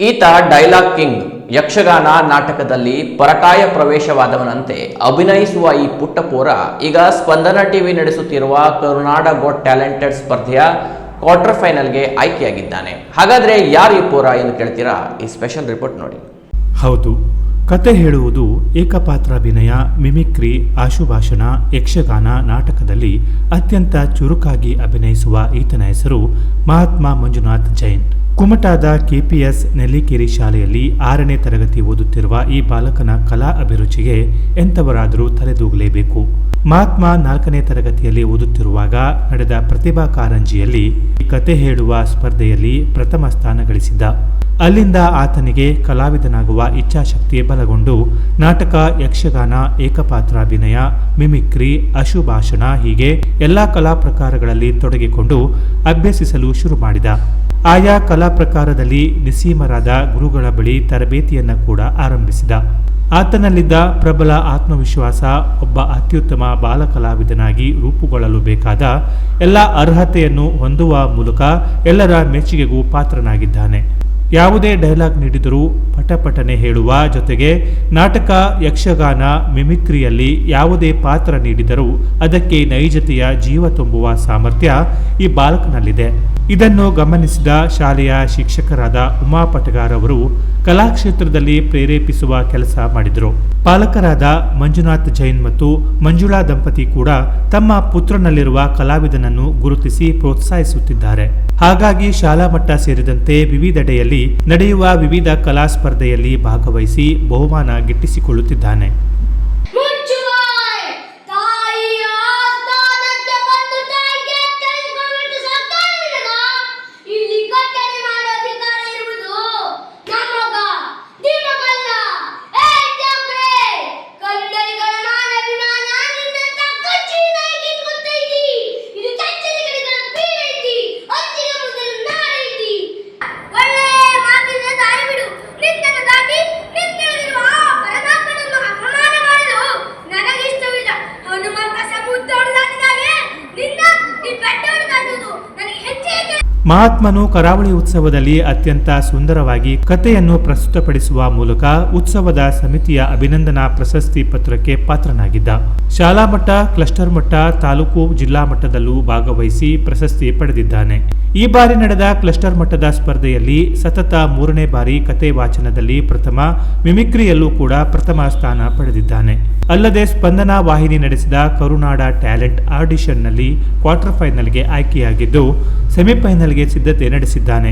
ಈತ dialogue king, Yakshagana ನಾಟಕದಲ್ಲಿ ಪರಕಾಯ ಪ್ರವೇಶವಾದವನಂತೆ ಅಭಿನಯಿಸುವ ಈ ಪುಟ್ಟ ಪೋರ ಈಗ ಸ್ಪಂದನ ಟಿವಿ ನಡೆಸುತ್ತಿರುವ ಕರುನಾಡ ಗೋಟ್ ಟ್ಯಾಲೆಂಟೆಡ್ ಸ್ಪರ್ಧೆಯ ಕ್ವಾರ್ಟರ್ ಫೈನಲ್ಗೆ ಆಯ್ಕೆಯಾಗಿದ್ದಾನೆ. ಹಾಗಾದ್ರೆ ಯಾರು ಈ ಪೋರ ಎಂದು ಕೇಳ್ತೀರಾ? ಈ ಸ್ಪೆಷಲ್ ರಿಪೋರ್ಟ್ ನೋಡಿ. ಹೌದು, ಕತೆ ಹೇಳುವುದು ಏಕಪಾತ್ರ ಅಭಿನಯ, ಮಿಮಿಕ್ರಿ, ಆಶುಭಾಷಣ, ಯಕ್ಷಗಾನ ನಾಟಕದಲ್ಲಿ ಅತ್ಯಂತ ಚುರುಕಾಗಿ ಅಭಿನಯಿಸುವ ಈತನ ಹೆಸರು ಮಹಾತ್ಮ ಮಂಜುನಾಥ್ ಜೈನ್. ಕುಮಟಾದ ಕೆಪಿಎಸ್ ನೆಲ್ಲಿಕೇರಿ ಶಾಲೆಯಲ್ಲಿ ಆರನೇ ತರಗತಿ ಓದುತ್ತಿರುವ ಈ ಬಾಲಕನ ಕಲಾ ಅಭಿರುಚಿಗೆ ಎಂಥವರಾದರೂ ತಲೆದೂಗಲೇಬೇಕು. ಮಹಾತ್ಮ ನಾಲ್ಕನೇ ತರಗತಿಯಲ್ಲಿ ಓದುತ್ತಿರುವಾಗ ನಡೆದ ಪ್ರತಿಭಾ ಕಾರಂಜಿಯಲ್ಲಿ ಕತೆ ಹೇಳುವ ಸ್ಪರ್ಧೆಯಲ್ಲಿ ಪ್ರಥಮ ಸ್ಥಾನ ಗಳಿಸಿದ್ದ. ಅಲ್ಲಿಂದ ಆತನಿಗೆ ಕಲಾವಿದನಾಗುವ ಇಚ್ಛಾಶಕ್ತಿ ಬಲಗೊಂಡು ನಾಟಕ, ಯಕ್ಷಗಾನ ಏಕಪಾತ್ರಾಭಿನಯ ಮಿಮಿಕ್ರಿ, ಅಶುಭಾಷಣ ಹೀಗೆ ಎಲ್ಲಾ ಕಲಾ ಪ್ರಕಾರಗಳಲ್ಲಿ ತೊಡಗಿಕೊಂಡು ಅಭ್ಯಸಿಸಲು ಶುರು ಮಾಡಿದ. ಆಯಾ ಕಲಾ ಪ್ರಕಾರದಲ್ಲಿ ನಿಸೀಮರಾದ ಗುರುಗಳ ಬಳಿ ತರಬೇತಿಯನ್ನು ಕೂಡ ಆರಂಭಿಸಿದ. ಆತನಲ್ಲಿದ್ದ ಪ್ರಬಲ ಆತ್ಮವಿಶ್ವಾಸ ಒಬ್ಬ ಅತ್ಯುತ್ತಮ ಬಾಲಕಲಾವಿದನಾಗಿ ರೂಪುಗೊಳ್ಳಲು ಬೇಕಾದ ಎಲ್ಲ ಅರ್ಹತೆಯನ್ನು ಹೊಂದುವ ಮೂಲಕ ಎಲ್ಲರ ಮೆಚ್ಚುಗೆಗೂ ಪಾತ್ರನಾಗಿದ್ದಾನೆ. ಯಾವುದೇ ಡೈಲಾಗ್ ನೀಡಿದರೂ ಪಟಪಟನೆ ಹೇಳುವ ಜೊತೆಗೆ ನಾಟಕ ಯಕ್ಷಗಾನ ಮಿಮಿಕ್ರಿಯಲ್ಲಿ ಯಾವುದೇ ಪಾತ್ರ ನೀಡಿದರೂ ಅದಕ್ಕೆ ನೈಜತೆಯ ಜೀವ ತುಂಬುವ ಸಾಮರ್ಥ್ಯ ಈ ಬಾಲಕನಲ್ಲಿದೆ. ಇದನ್ನು ಗಮನಿಸಿದ ಶಾಲೆಯ ಶಿಕ್ಷಕರಾದ ಉಮಾ ಪಟಗಾರ್ ಅವರು ಕಲಾಕ್ಷೇತ್ರದಲ್ಲಿ ಪ್ರೇರೇಪಿಸುವ ಕೆಲಸ ಮಾಡಿದರು. ಪಾಲಕರಾದ ಮಂಜುನಾಥ್ ಜೈನ್ ಮತ್ತು ಮಂಜುಳಾ ದಂಪತಿ ಕೂಡ ತಮ್ಮ ಪುತ್ರನಲ್ಲಿರುವ ಕಲಾವಿದನನ್ನು ಗುರುತಿಸಿ ಪ್ರೋತ್ಸಾಹಿಸುತ್ತಿದ್ದಾರೆ. ಹಾಗಾಗಿ ಶಾಲಾ ಮಟ್ಟ ಸೇರಿದಂತೆ ವಿವಿಧೆಡೆಯಲ್ಲಿ ನಡೆಯುವ ವಿವಿಧ ಕಲಾ ಸ್ಪರ್ಧೆಯಲ್ಲಿ ಭಾಗವಹಿಸಿ ಬಹುಮಾನ ಗಿಟ್ಟಿಸಿಕೊಳ್ಳುತ್ತಿದ್ದಾನೆ. ಮಹಾತ್ಮನು ಕರಾವಳಿ ಉತ್ಸವದಲ್ಲಿ ಅತ್ಯಂತ ಸುಂದರವಾಗಿ ಕಥೆಯನ್ನು ಪ್ರಸ್ತುತಪಡಿಸುವ ಮೂಲಕ ಉತ್ಸವದ ಸಮಿತಿಯ ಅಭಿನಂದನಾ ಪ್ರಶಸ್ತಿ ಪತ್ರಕ್ಕೆ ಪಾತ್ರನಾಗಿದ್ದ. ಶಾಲಾ ಮಟ್ಟ ಕ್ಲಸ್ಟರ್ ಮಟ್ಟ ತಾಲೂಕು ಜಿಲ್ಲಾ ಮಟ್ಟದಲ್ಲೂ ಭಾಗವಹಿಸಿ ಪ್ರಶಸ್ತಿ ಪಡೆದಿದ್ದಾನೆ. ಈ ಬಾರಿ ನಡೆದ ಕ್ಲಸ್ಟರ್ ಮಟ್ಟದ ಸ್ಪರ್ಧೆಯಲ್ಲಿ ಸತತ ಮೂರನೇ ಬಾರಿ ಕತೆ ವಾಚನದಲ್ಲಿ ಪ್ರಥಮ, ಮಿಮಿಕ್ರಿಯಲ್ಲೂ ಕೂಡ ಪ್ರಥಮ ಸ್ಥಾನ ಪಡೆದಿದ್ದಾನೆ. ಅಲ್ಲದೆ ಸ್ಪಂದನ ವಾಹಿನಿ ನಡೆಸಿದ ಕರುನಾಡ ಟ್ಯಾಲೆಂಟ್ ಆಡಿಷನ್ನಲ್ಲಿ ಕ್ವಾರ್ಟರ್ ಫೈನಲ್ಗೆ ಆಯ್ಕೆಯಾಗಿದ್ದು ಸೆಮಿಫೈನಲ್ಗೆ ಸಿದ್ಧತೆ ನಡೆಸಿದ್ದಾನೆ.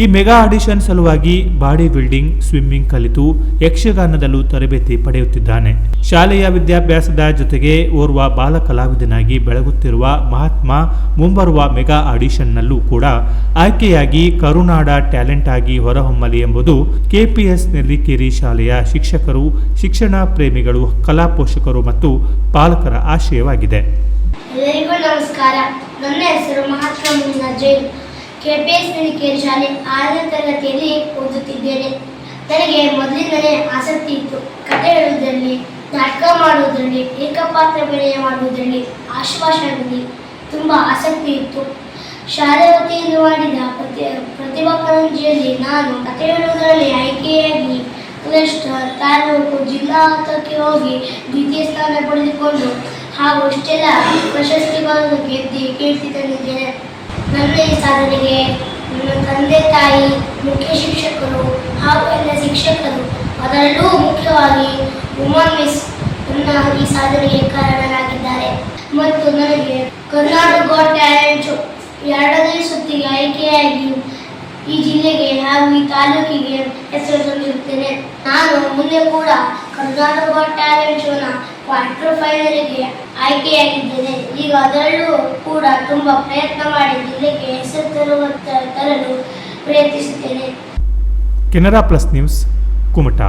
ಈ ಮೆಗಾ ಆಡಿಷನ್ ಸಲುವಾಗಿ ಬಾಡಿ ಬಿಲ್ಡಿಂಗ್, ಸ್ವಿಮ್ಮಿಂಗ್ ಕಲಿತು ಯಕ್ಷಗಾನದಲ್ಲೂ ತರಬೇತಿ ಪಡೆಯುತ್ತಿದ್ದಾನೆ. ಶಾಲೆಯ ವಿದ್ಯಾಭ್ಯಾಸದ ಜೊತೆಗೆ ಓರ್ವ ಬಾಲ ಕಲಾವಿದನಾಗಿ ಬೆಳಗುತ್ತಿರುವ ಮಹಾತ್ಮ ಮುಂಬರುವ ಮೆಗಾ ಆಡಿಷನ್ನಲ್ಲೂ ಕೂಡ ಆಯ್ಕೆಯಾಗಿ ಕರುನಾಡ ಟ್ಯಾಲೆಂಟ್ ಆಗಿ ಹೊರಹೊಮ್ಮಲಿ ಎಂಬುದು ಕೆಪಿಎಸ್ ನೆಲ್ಲಿಕೇರಿ ಶಾಲೆಯ ಶಿಕ್ಷಕರು, ಶಿಕ್ಷಣ ಪ್ರೇಮಿಗಳು, ಕಲಾ ಪೋಷಕರು ಮತ್ತು ಪಾಲಕರ ಆಶಯವಾಗಿದೆ. ಎಲ್ಲರಿಗೂ ನಮಸ್ಕಾರ. ನನ್ನ ಹೆಸರು ಕೆಪಿಎಸ್ ನಿಲಿಕೇರಿ ಶಾಲೆ ಆರನೇ ತರಗತಿಯಲ್ಲಿ ಓದುತ್ತಿದ್ದೇನೆ. ನನಗೆ ಮೊದಲಿಂದಲೇ ಆಸಕ್ತಿ ಇತ್ತು. ಕತೆ ಹೇಳುವುದರಲ್ಲಿ, ನಾಟಕ ಮಾಡುವುದರಲ್ಲಿ, ಏಕಪಾತ್ರ ಅಭಿನಯ ಮಾಡುವುದರಲ್ಲಿ, ಆಶ್ವಾಸದಲ್ಲಿ ತುಂಬ ಆಸಕ್ತಿ ಇತ್ತು. ಶಾಲೆ ವತಿಯಿಂದ ಮಾಡಿದ ಪ್ರತಿ, ಪ್ರತಿಭಾ ಕಾರಂಜಿಯಲ್ಲಿ ನಾನು ಕತೆ ಹೇಳುವುದರಲ್ಲಿ ಆಯ್ಕೆಯಾಗಿ ಕ್ಲಸ್ಟರ್ ತಾಲೂಕು ಜಿಲ್ಲಾ ಹಂತಕ್ಕೆ ಹೋಗಿ ದ್ವಿತೀಯ ಸ್ಥಾನ ಪಡೆದುಕೊಂಡು ಹಾಗೂ ಇಷ್ಟೆಲ್ಲ ಪ್ರಶಸ್ತಿಗಳನ್ನು ಗೆದ್ದು ಕೀರ್ತಿ ತಂದಿದ್ದೇನೆ. ನನ್ನ ಸಾಧನೆಗೆ ನನ್ನ ತಂದೆ ತಾಯಿ ಮುಖ್ಯ ಶಿಕ್ಷಕರು ಹಾಗೂ ಎಲ್ಲ ಶಿಕ್ಷಕರು, ಅದರಲ್ಲೂ ಮುಖ್ಯವಾಗಿ ಉಮಾ ಮಿಸ್ ನನ್ನ ಈ ಸಾಧನೆಗೆ ಕಾರಣರಾಗಿದ್ದಾರೆ. ಮತ್ತು ನನಗೆ ಕರ್ನಾಟಕ ಗಾಟ್ ಟ್ಯಾಲೆಂಟ್ ಎರಡನೇ ಸುತ್ತಿಗೆ ಆಯ್ಕೆಯಾಗಿ ಈ ಜಿಲ್ಲೆಗೆ ಹಾಗೂ ಈ ತಾಲೂಕಿಗೆ ಹೆಸರು ತಂದಿರುತ್ತೇನೆ. ನಾನು ಮುಂದೆ ಕೂಡ ಕರ್ನಾಟಕ ಗಾಟ್ ಟ್ಯಾಲೆಂಟ್ ಶೋನ ಕ್ವಾರ್ಟರ್ ಫೈನಲ್ಗೆ ಆಯ್ಕೆಯಾಗಿದ್ದೇನೆ. ಈಗ ಅದರಲ್ಲೂ ಕೂಡ ತುಂಬ ಪ್ರಯತ್ನ ಮಾಡಿ ಜಿಲ್ಲೆಗೆ ಹೆಸರು ತರುವ ತರಲು ಪ್ರಯತ್ನಿಸುತ್ತೇನೆ. Canara plus news Kumta.